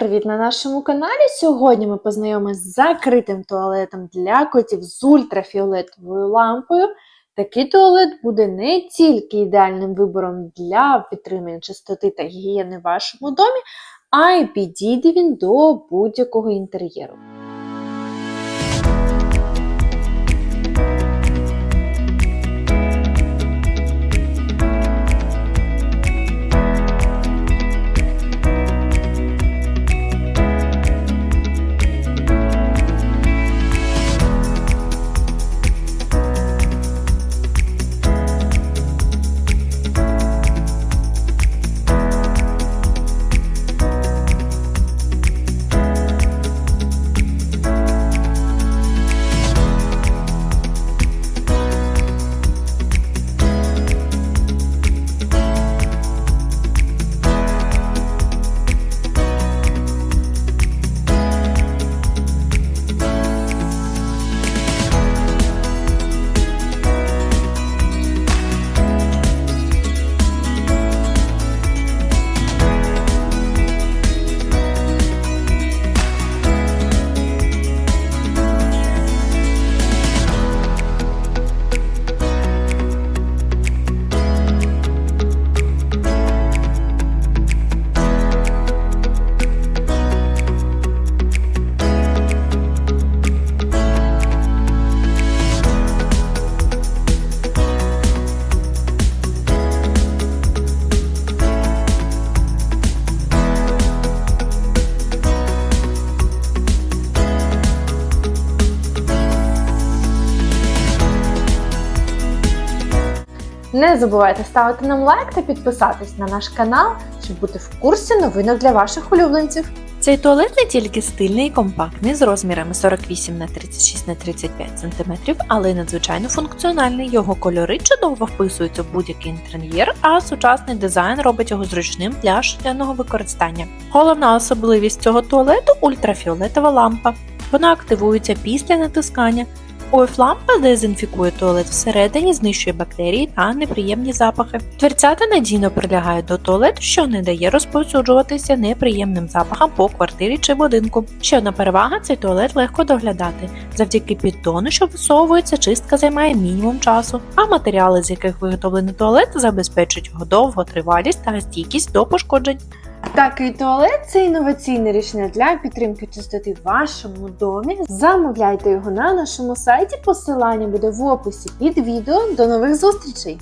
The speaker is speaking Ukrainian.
Привіт на нашому каналі. Сьогодні ми познайомимося з закритим туалетом для котів з ультрафіолетовою лампою. Такий туалет буде не тільки ідеальним вибором для підтримання чистоти та гігієни в вашому домі, а й підійде він до будь-якого інтер'єру. Не забувайте ставити нам лайк та підписатись на наш канал, щоб бути в курсі новинок для ваших улюбленців. Цей туалет не тільки стильний і компактний з розмірами 48 на 36 на 35 см, але й надзвичайно функціональний. Його кольори чудово вписуються в будь-який інтер'єр, а сучасний дизайн робить його зручним для щоденного використання. Головна особливість цього туалету ультрафіолетова лампа. Вона активується після натискання. ОФ-лампа дезінфікує туалет всередині, знищує бактерії та неприємні запахи. Дверцята надійно прилягають до туалету, що не дає розповсюджуватися неприємним запахам по квартирі чи будинку. Ще одна перевага цей туалет легко доглядати. Завдяки піддону, що висовується, чистка займає мінімум часу, а матеріали, з яких виготовлений туалет, забезпечують його довготривалість та стійкість до пошкоджень. Такий туалет це інноваційне рішення для підтримки чистоти в вашому домі. Замовляйте його на нашому сайті. Посилання буде в описі під відео. До нових зустрічей!